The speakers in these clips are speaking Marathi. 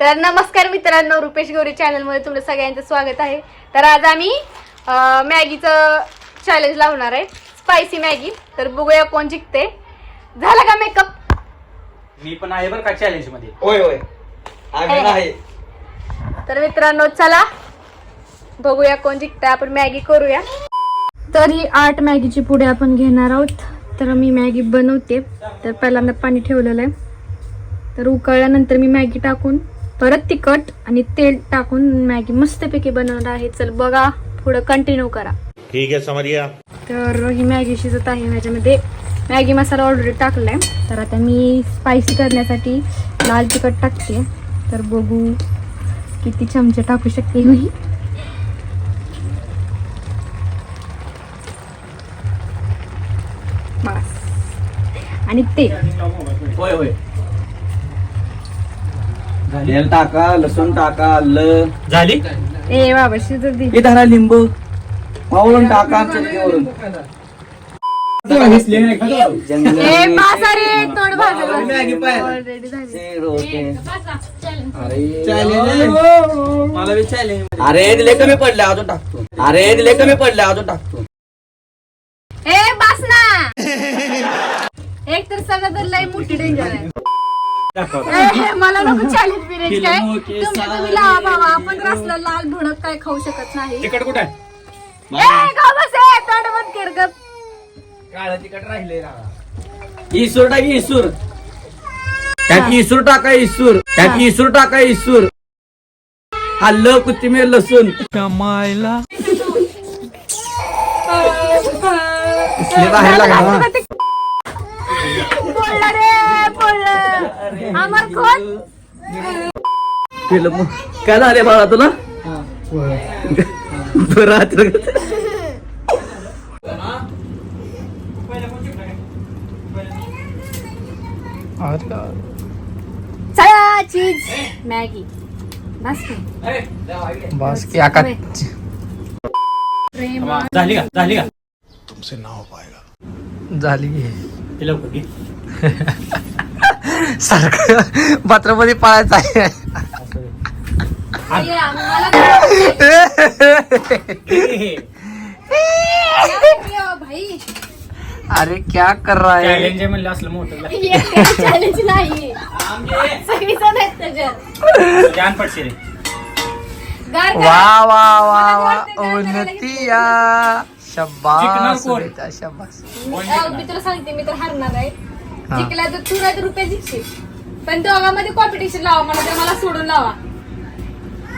तर नमस्कार मित्रांनो रुपेश गौरी चॅनलमध्ये तुमचं सगळ्यांचं स्वागत आहे. तर आज आम्ही मॅगीचं चॅलेंज लावणार आहे. Spicy Maggi. तर बघूया कोण जिंकते. झाला का मेकअप मी पण आहे बरं का चॅलेंजमध्ये. होय होय. आम्ही नाही. तर मित्रांनो चला. बघूया कोण जिंकते आपण मॅगी करूया. तर ही आठ मॅगीची पुढे आपण घेणार आहोत. तर मी मॅगी बनवते. तर पहिल्यांदा पाणी ठेवलेलं आहे. तर उकळल्यानंतर मी मॅगी टाकून परत तिखट आणि तेल टाकून मॅगी मस्तपैकी बनवणार आहे. चल बघा पुढं कंटिन्यू करा. ठीक है समझ गया तर ही मॅगी शिजत आहे माझ्यामध्ये. मॅगी मसाला ऑलरेडी टाकलाय. तर आता मी स्पायसी करण्यासाठी लाल तिखट टाकते. तर बघू किती चमचे टाकू शकते मी. बस. आणि तेल होय होय. तेल टाका लसूण टाका आलं. झाली? ए बाबा शिजत दे. हे धरा लिंबू. पावलं टाका चटणीवरून ए बासा रे तोड भाजलं. मॅगी पाहिजे. ऑलरेडी झाली. मला बी चॅलेंज अरे दिले कमी पडले अजून टाकतो. अरे दिले कमी पडले अजून टाकतो. ए बास ना एक तर सगळं तर लय मोठी डेंजर आहे. ए, मला नको चॅलेंज बिलेंज काय. तुम्ही लावा बाबा आपण रसला लाल भडक काय खाऊ शकत नाही. तिकट कुठे ए, गं बस, ए, तोंड बंद कर गं. काळ तिकट राहिले इसूर टाकी इसूर. त्यात इसूर टाका इसूर. त्यात इसूर टाका इसूर. आलं कोथिंबीर लसूण. कमायला. बाहेर लागला. बोललं रे. बोललं अमर कोण केलं मग काय झाले बाळा तुला रात्र चला चीज़। मॅगी। बस की. बस की आका प्रेम। झाली का झाली का। झाली ते लवकर. सारखं बाथरूम पळायचं आहे. अरे क्या कर रहा है? चॅलेंज आहे म्हणलं असलं मोठं. चॅलेंज नाही. सगळी जण आहेत त्याच्यात. जान रे गार. वा वा वा वा. उन्नतिया जिंकणार शब्बास कोण? बेटा शब्बास मी तुला सांगते मी तर हारणार आहे. हा. जिंकला तर तू नाही तर रुपये जिंकशील. पण दोघांमध्ये कॉम्पिटिशन लावा मला तर मला सोडून लावा.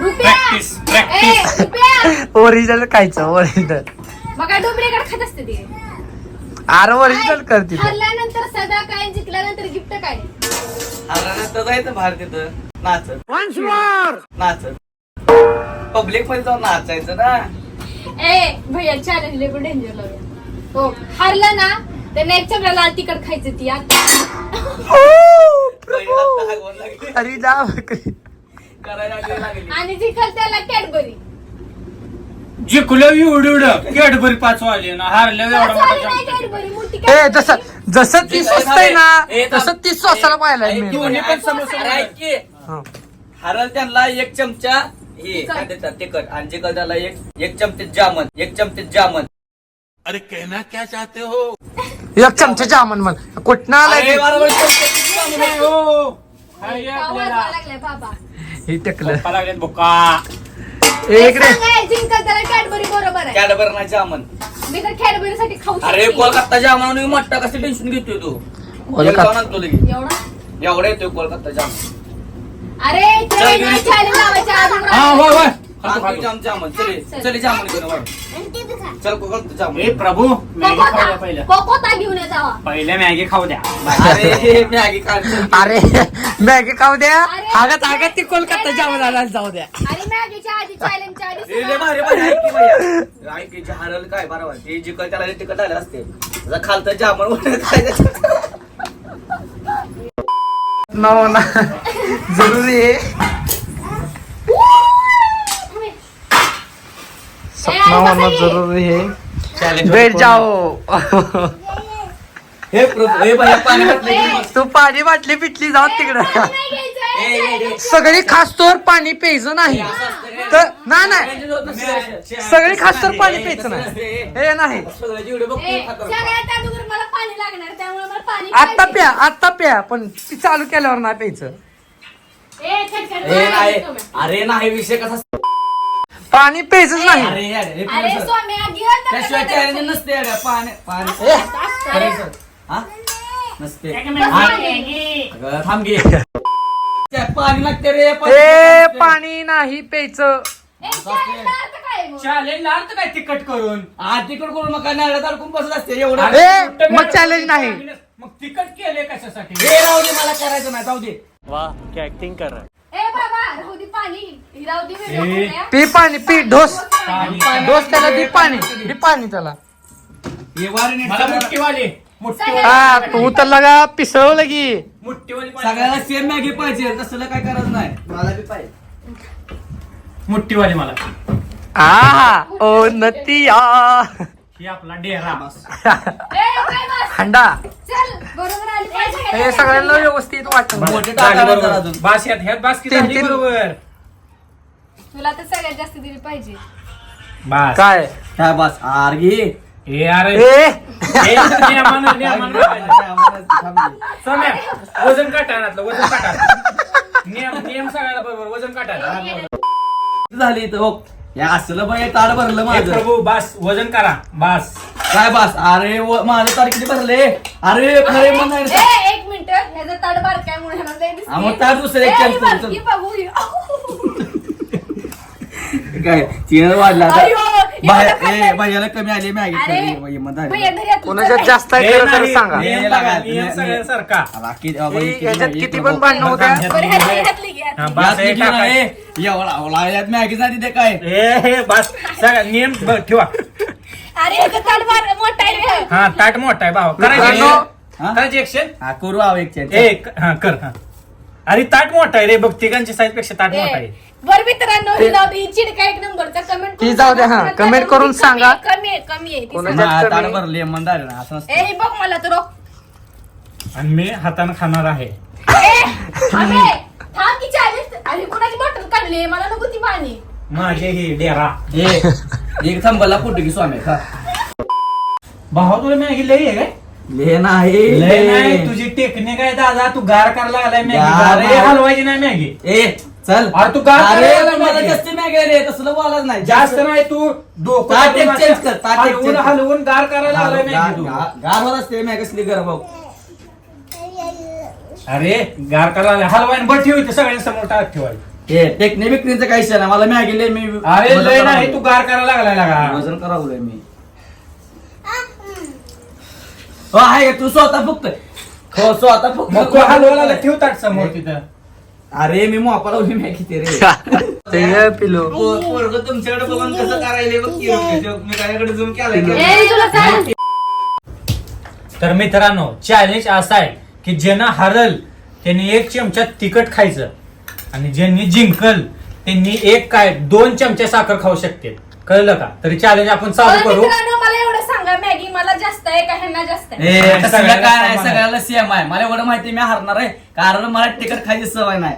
रुपया! Practice, practice. ए, रुपया! ओरिजिनल खायचं ओरिजिनल मग काय डुप्लिकेट खात असते ते? अरे ओरिजिनल करते तर. हरल्यानंतर सदा काय जिंकल्यानंतर गिफ्ट काय? हरल्यानंतर जायचं बाहेर तिथं नाचत. नाचत. पब्लिकमध्ये जाऊन नाचायचं ना. ए भैया चॅलेंज लेबल डेंजर लावूया हो हारला ना तर नेक्स्ट चमला लाल तिखट खायचं ती लागली. अरे जा बकरी. करायला लागली लागली. आणि जिंकल त्याला कॅडबरी. जिंकलं एवढं एवढं कॅडबरी पाच वाजले ना हारलं एवढा मोठा नाही jump. कॅडबरी मोठी ए Cadbury. जसं जसं ती स्वस्त आहे ना तसं ती स्वस्ताला ऐक की, दोन्ही पण समोसा अरे ऐक की, हरल त्यांना एक चमचा हे काय देतात तिखट. आणि जिकल त्याला एक एक चमचे जामन एक चमचे जामन अरे कहना क्या चाहते हो एक चमचा जामन म्हण कुठनं अरे? बरोबर जामन आहे. हो. आपल्याला. लागलाय बाबा हे टेकलं पप्पा लागलेत बुका एक रे सांगा, जिंकल त्याला कॅडबरी बरोबर आहे कॅडबर नाही जामन मी तर कॅडबरी साठी खाऊ अरे शकते. कोलकाता जामन मोठा कसं टेन्शन घेतोय तू कोलकाता. आणतो लगेच. एवढा एवढा येतोय कोलकाता जाम अरे हा होय होय खातो जाम जामन चले चले. जामन घेऊन वर. चल जामन ए प्रभू मॅगी खाऊ द्या पहिलं. कोकोता घेऊन ये जावा. पहिल्या मॅगी खाऊ द्या. अरे हे मॅगी काढतो अरे मॅगी खाऊ द्या. अरे, आगत आगत ती कोलकाता जाऊन आला जाऊ द्या. आणि मॅगीच्या आधी चॅलेंजच्या आधी ए, लय भारी भारी ऐक की भैया. ऐक की, जे हरल काय बरोबर ते जिकल त्याला तिकट आले असते. त्याचा खालतं जामन वगैरे काय नो ना जरुरी आहे. सपना होना जरुरी है. बैठ जाओ. प्रभू भैया पाणी वाटले तू पाणी बाटली पिटली जाऊ तिकडं. सगळी खासतोर पाणी प्यायचं नाही. तर नाही नाही सगळी खासतोर पाणी प्यायचं नाही. हे नाही. सगळ्यात अगोदर मला पाणी लागणार त्यामुळे मला पाणी आत्ता. प्या आत्ता प्या पण ती चालू केल्यावर नाही प्यायचं. अरे नाही विषय कसा पाणी प्यायचंच नाही. अरे अरे स्वामी आधी त्याशिवाय? नसते अरे पाणी अरे अरे. सर. हा? नसते. पाणी. अगं, थांब घे त्या पाणी लागते रे ए पाणी नाही प्यायचं. ए, शाळेतला अर्थ काय आहे मग? चॅलेंज काय तिकट करून? आधी करून मग काय नारळात अडकून बसत असते? एवढं मग चॅलेंज नाही. मग तिकट केले कशासाठी? हे राहू दे मला करायचं नाही जाऊ दे. ए बाबा राहू दे पाणी. राहू दे व्हिडिओ ए. करूया. पी पाणी पी ढोस पाणी. ढोस त्याला दे पाणी. दे पाणी त्याला. हे वारी नीट मला हा तू तर लगा पिसळलं की. सगळ्याला सेम मॅगी पाहिजे. तसलं काय करायचं नाही. मला बी पाहिजे. मुठ्ठीवाली मला. आ ओ नतिया. ही आपला डेरा. ए, काय बस? हंडा चल बरोबर आली पाहिजे. हे सगळ्यांना व्यवस्थित वाटत मोठे टाका जरा अजून. बास यात ह्यात बास किती तीन- झाली तीन. बरोबर. तुला तर सगळ्यात जास्त दिली पाहिजे. बास. काय? काय बस. आर घे ए अरे. ए! ए, नियमानं- नियमानं बघायचं. सोम्या, वजन काटा वजन काटा. नियम नियम सगळ्याला बरोबर वजन काटा. झाली इथं हो. हे असलं बाई ताड भरलं माझं. प्रभू बास वजन करा. बास. काय बस? अरे व- माझं तारीख किती भरले? अरे खरे मन ए एक मिनिट. ह्याचं ताड बार काय म्हणून ह्याला लय दिसते. हा, मग दुसरं एक ए, ही चल. बघू, ही- काय चिन वाढला आता. अयो, एवढं बाहेर खाल्लंय. ए भाज्याला कमी आली मॅगी अरे, मग भैया घरी कोणाच्यात जास्त आहे खरं नाही, सांगा. हे लागा, नियम सगळ्यांसारखा बाबा, हे- याच्यात नाही, किती पण. भांडणं. बरं, ह्यातली- ह्यातली घे, हा, यात किती नाही, टाकाय. एवढा एवढा यात मॅगी नाही तिथे काय? ए हे बास सगळ्या नियम ठेवा. अरे मोठा आहे रे. हा ताट मोठा आहे भाऊ करायची मित्रांनो, हा? करायची एक्शन हा करू आव एक. ए क- हा कर हा अरे ताट मोठा आहे रे बघ तिघांची साईजपेक्षा ताट मोठा आहे बरं मित्रांनो ही जाऊ दे, ही चिडका एक नंबरचा कमेंट ती जाऊ दे, हा, comment करून सांगा. कमी आहे कमी आहे ती सांगा. हा, भरले मंदार ना असं नसतं. ए ही बघ मला तर. आणि मी हाताने खाणार आहे ए, अबे, थांब की चाळीस अरे कुणाची बॉटल काढली मला नको ती पाणी माझे ही डेरा. ए एक थांबला फोटो की स्वामी खा. भाऊ तुला मॅगी लई आहे काय? ले नाही लय नाही तुझी टेक्निक आहे दादा. तू गार करायला लागलाय मॅगी. गार अरे नाही. हलवायची नाही मॅगी. ए चल. अरे तू गार अरे करायला तू मला. जास्त मॅगी रे तसलं बोलाच नाही. जास्त नाही तू डोकं ताट करून एक change कर, ताट एक हलवून change कर. हलवून गार करायला लागलाय मॅगी तू. गार होत असते मॅगी असली गरम भाऊ अरे गार करायला लागलाय. हलवायन बट ठेव इथे सगळ्यांसमोर टाक ठेवायची ए टेक्निक बिकनीचं काही विषय नाही मला मॅगी लय मी अरे वजन लय नाही तू गार करायला लागलाय लागा वजन करावलंय मी. हो आहे? तू स्वतः फक्त हो स्वतः फक्त मग तू हलवायला ठेव ताट समोर तिथं. अरे मी मोपा लावली मॅगी ते रे. ते पिलो. पो- पोरगं तुमच्याकडे बघून कसं करायला बघ की मी माझ्याकडे झूम केलाय की. ए तुला सांग. तर मित्रांनो चॅलेंज असा आहे की ज्यांना हरल त्यांनी एक चमचा तिखट खायचं. आणि ज्यांनी जिंकल त्यांनी एक काय दोन चमचे साखर खाऊ शकते कळलं का? तरी चॅलेंज आपण चालू करू. मित्रांनो मला एवढं सांगा मॅगी मला जास्त आहे का ह्यांना जास्त आहे? ए आता तसलं सगळ्याला काय नाही समान आहे. सगळ्याला सेम आहे. मला एवढं माहिती मी हरणार आहे. कारण मला तिकट खायची सवय नाही.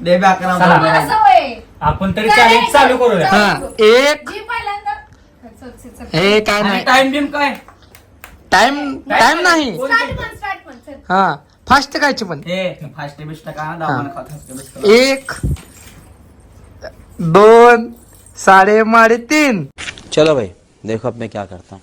दे बॅकरा चला. मला सवय आहे. आपण तरी चॅलेंज चालू करूया. हा एक. जी पहिल्यांदा. चल, चल, चल. हे काय नाही. टाइम बिम काय? टाइम टाइम नाही. स्टार्ट पण स्टार्ट पण चल. हा. फास्ट खायची पण. ए फास्ट बिस्ट का दाबानं खा फास्ट बिस्ट एक दोन साडे माडे तीन. चलो भाई देखो अब मैं क्या करता हूँ।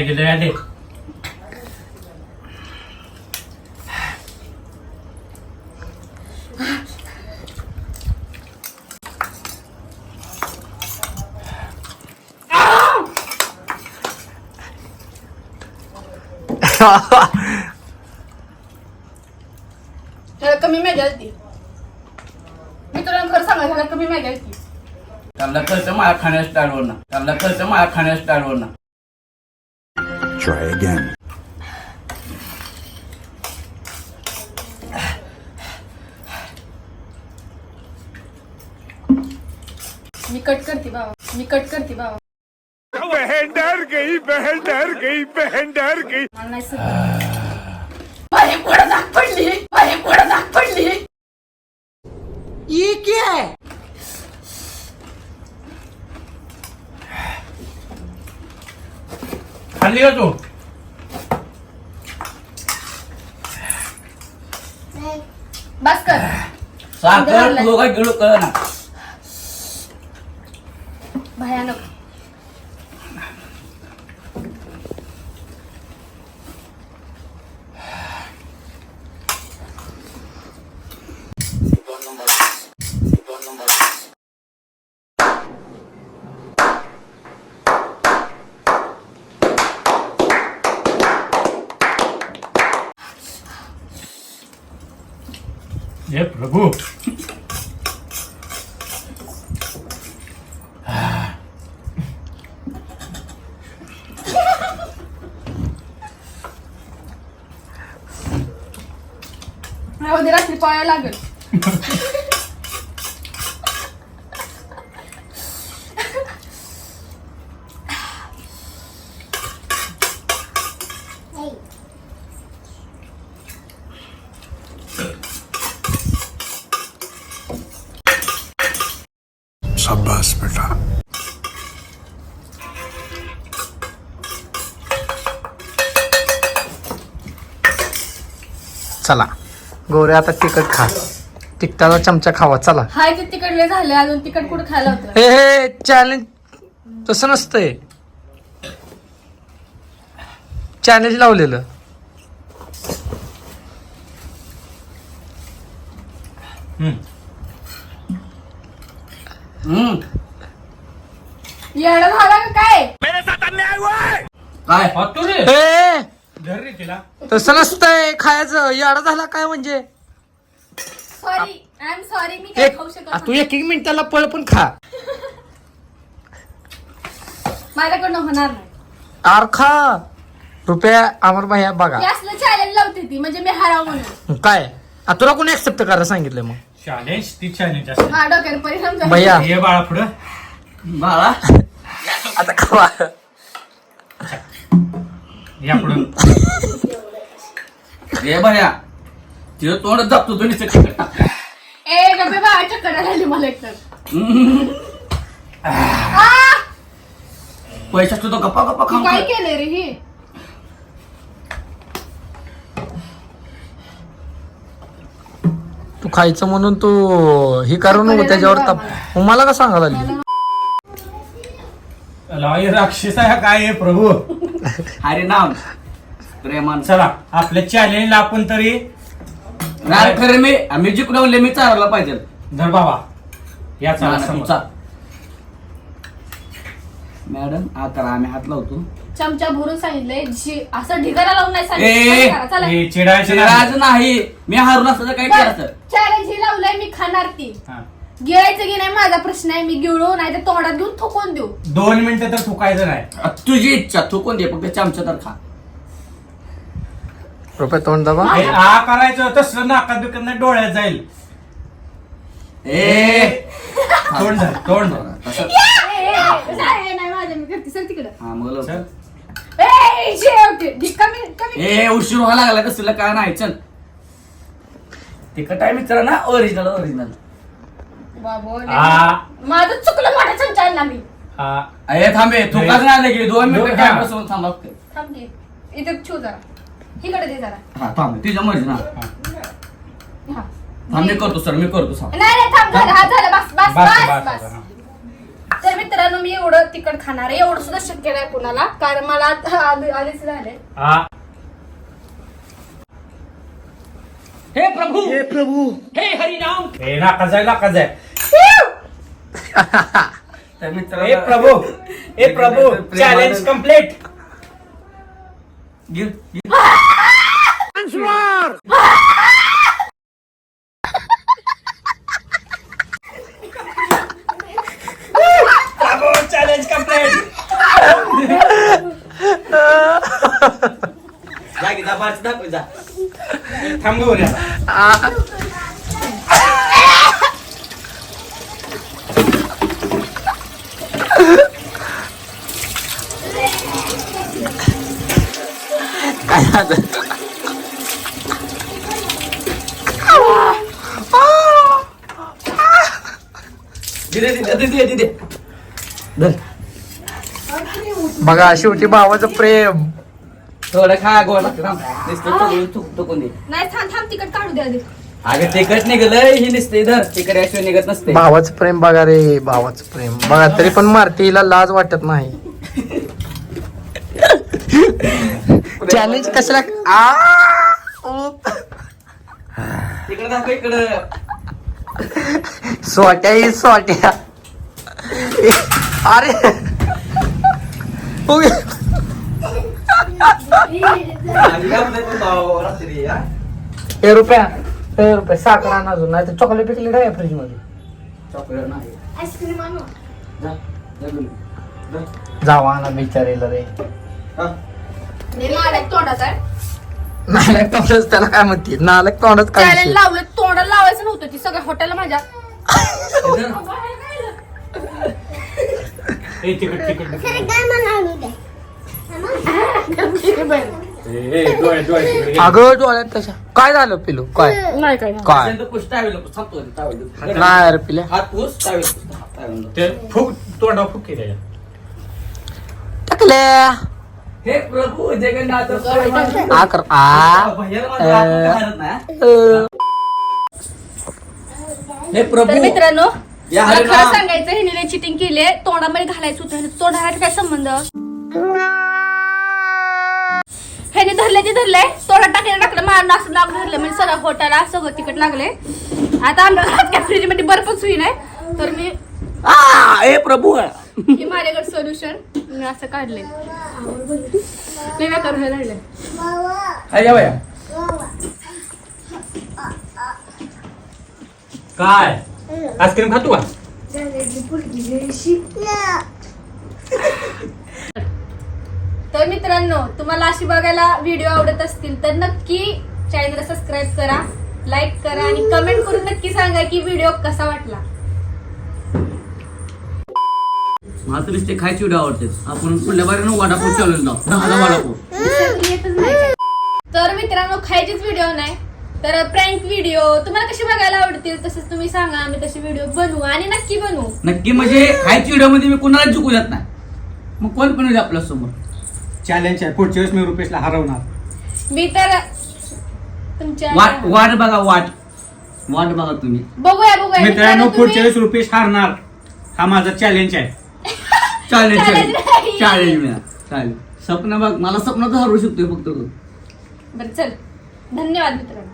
लय आले. ह्याला कमी मॅगी आलती. मी तुला खरं सांगा ह्याला कमी मॅगी आलती. त्यांना कळतं मला खाण्या स्टाईलवर ना त्यांना कळतं मला खाण्या स्टाईलवर ना Try again. मी कट करते बाबा मी कट करते बाबा बहन डर गई बहन डर गई बहन डर गई मला नाही समजत. माझ्या पोटात आग पडली माझ्या पोटात आग पडली खाल्ली का तू। बस कर. साखर तू काय गिळू कळ ना हे प्रभू. रात्री पळायला लागेल शाबाश बेटा चला. गौरी आता तिखट खा. तिखटाचा चमचा खावा चला. हाय ते तिकट लय झाले अजून तिकट कुठं खायला होतं? हे हे चॅलेंज तसं नसतंय. चॅलेंज लावलेलं. हम्म. हम्म. येणं झालं का काय? काय हे धर रे तिला. तसं नसतंय खायचं. याडा झाला काय म्हणजे? सॉरी आय एम सॉरी मी काय एक खाऊ आ, शकत तू नाही. एक एक मिनिटाला पळ पण खा. माझ्याकडनं होणार नाही. आर खा. रुपया अमर भैया बघा. असलं चॅलेंज लावते ती म्हणजे मी हराव म्हणून. काय? आ, तुला कोणी ऍक्सेप्ट करायला सांगितलं मग? चॅलेंज ती चॅलेंज असते हा डोक्यावर परिणाम झाला. भैया. ये बाळा पुढं. बाळा. आता खावा या पुढं. रे भया तिथं तोंड जातो तुम्ही ए डबे बाळा चक्कर आली मला एकतर आ! पैसा तुझा गप्पा गप्पा तू काय खाऊ केलंय रे हे? तू खायचं म्हणून तू हे करू नको त्याच्यावर ताप मला का सांगायला लागली? लॉय राक्षस आहे हा काय आहे प्रभू? हरे नाम. प्रेमान. चला आपल्या चॅलेंजला आपण तरी नाही खरं मी आम्ही जिंकवले मी चालवला पाहिजे. धर बाबा. या चला समोर. मॅडम आता आम्ही हात लावतो. चमचा भरून सांगितलंय जी असं ढिगारा लावून नाही ए, सांगितलं चला हे चिडायचं आज नाही. मी हारून असतं तर काय असतं. चॅलेंज ही लावलंय मी खाणार ती. हा. गिळायचं की नाही माझा प्रश्न आहे मी गिळू नाही तर तोंडात घेऊन थुकून देऊ. दोन मिनिटं तर थुकायचं नाही. तुझी इच्छा कोण दे फक्त चमचा तर खा. रुपये तोंड दाबा. हे आ करायचं तसलं नाकात बिकत नाही डोळ्यात जाईल. ए. तोंड धर, तोंड धर. तसं- ए, ए, ए, नाही नाही, माझं मी करते सर तिकडं. हा, मग लवकर. चल. ए, शेवटी. ढी, कमी कमी. ए उशीर व्हायला लागला कसं काय नाही चल. तिकट आहे मित्र ना ओरिजिनल ओरिजिनल बाबो, आ माझं चुकलं मोठ्या चमचा आणला मी अरे थांबे थोकाच नाही. आले की दोन मिनिटं दोन- काय हा. बसवून थांबा थांब की. इथे छू जरा. इकडे दे जरा. हा थांब तुझ्या मर्जी ना हा. थांब मी करतो सर मी करतो सांग. नाही नाही थांब झालं हा झालं बस बस बस बस हा. तर मित्रांनो मी एवढं तिखट खाणार आहे एवढं सुद्धा शक्य नाही कुणाला कारण मला आता आधी- आधीच झाले. हे. प्रभू! हे प्रभू! हे हरिनाम! हे जाय नाकात जाय. तर मित्र हे प्रभू हे प्रभू चॅलेंज कंप्लीट गिर प्रभू चॅलेंज कंप्लीट दाखव जा. थांबू बघा शेवटी भावाचं प्रेम. थोडं खा गोड नाही थांब थांब तिखट काढू दे आधी. अगं तिकट निघलंय ही नुसते धर. तिकडे अशी निघत नसते. भावाचं प्रेम बघा रे भावाचं प्रेम. बघा तरी पण मारतीला लाज वाटत नाही. चॅलेंज कशाला? दाखव इकडं. सोट्या ही सोट्या. अरे. हा? रुपया. हे रुपया साखर आण अजून नाही तर चॉकलेट पिकलेट आहे फ्रीजमध्ये चॉकलेट नाही आणू. जावा ना बिचारीला रे. नालक तोंडच त्याला काय म्हणते नालक तोंडच काय? लावलं तोंडाला लावायचं नव्हतं ती सगळ्या हॉटेलला माझ्या तिकट डोळे डोळे घे. अगं डोळ्यात तशा काय झालं पिलू काय नाही काय काय असेल तर पुश टावेल पुश. थांबतो आधी, टावेल. नाही रे पिल्या हात पुस टावेल पुस. टावेल. ते फुक तोंडा फुक की त्याच्या टाकल्या हे प्रभू जगन्नाथ आ कर आ हा? तर प्रभू मित्रांनो या मला हरिनाम. खरं सांगायचं हिने चिटिंग केली तोंडामध्ये घालायचं होतं ह्याने तोंडाला काय संबंध? ह्याने धरले ते धरले तोंडात टाकले टाकलं मला असं लागलं धरलं म्हणजे सगळं खोटाला सगळं तिकट लागले आता आमच्या घरात काय फ्रीजमध्ये बर्फच होई नाही तर मी आ, हे प्रभू. हे माझ्याकडे सोल्युशन मी असं काढले मी काय करून राहिले हाय या बाया. काय? आईस्क्रीम खातो का? तर मित्रांनो तुम्हाला अशी बघायला व्हिडिओ आवडत असतील तर नक्की चॅनलला सबस्क्राईब करा लाईक करा आणि कमेंट करून नक्की सांगा की व्हिडिओ कसा वाटला. मला तर नुसते खायची उड्या आवडते. आपण पुढल्या बारीनं वडापाव चालून जाऊ दहा दहा वडापाव येतच नाही. तर मित्रांनो खायचीच व्हिडिओ नाही. तर प्रँक व्हिडिओ तुम्हाला कशी बघायला आवडतील तसेच तुम्ही सांगा. आम्ही तसे व्हिडिओ बनवू आणि नक्की बनवू. नक्की म्हणजे खायची व्हिडिओमध्ये मी कोणाला चुकू देत नाही. मग कोण पण येऊ आपल्यासमोर. चॅलेंज आहे. पुढच्या वेळेस मी रुपेशला हरवणार. मी तर तुमच्या वाट वाट बघा वाट. वाट बघा तुम्ही. बघूया बघूया. मित्रांनो मित्रांनो, पुढच्या तुम्ही- वेळेस रुपेश हारणार. हा माझा चॅलेंज आहे. चालेल चालेल. चालेल. मिळा चालेल. स्वप्न बघ मला स्वप्नात हरवू शकतोय फक्त तू. बरं चल. धन्यवाद मित्रांनो.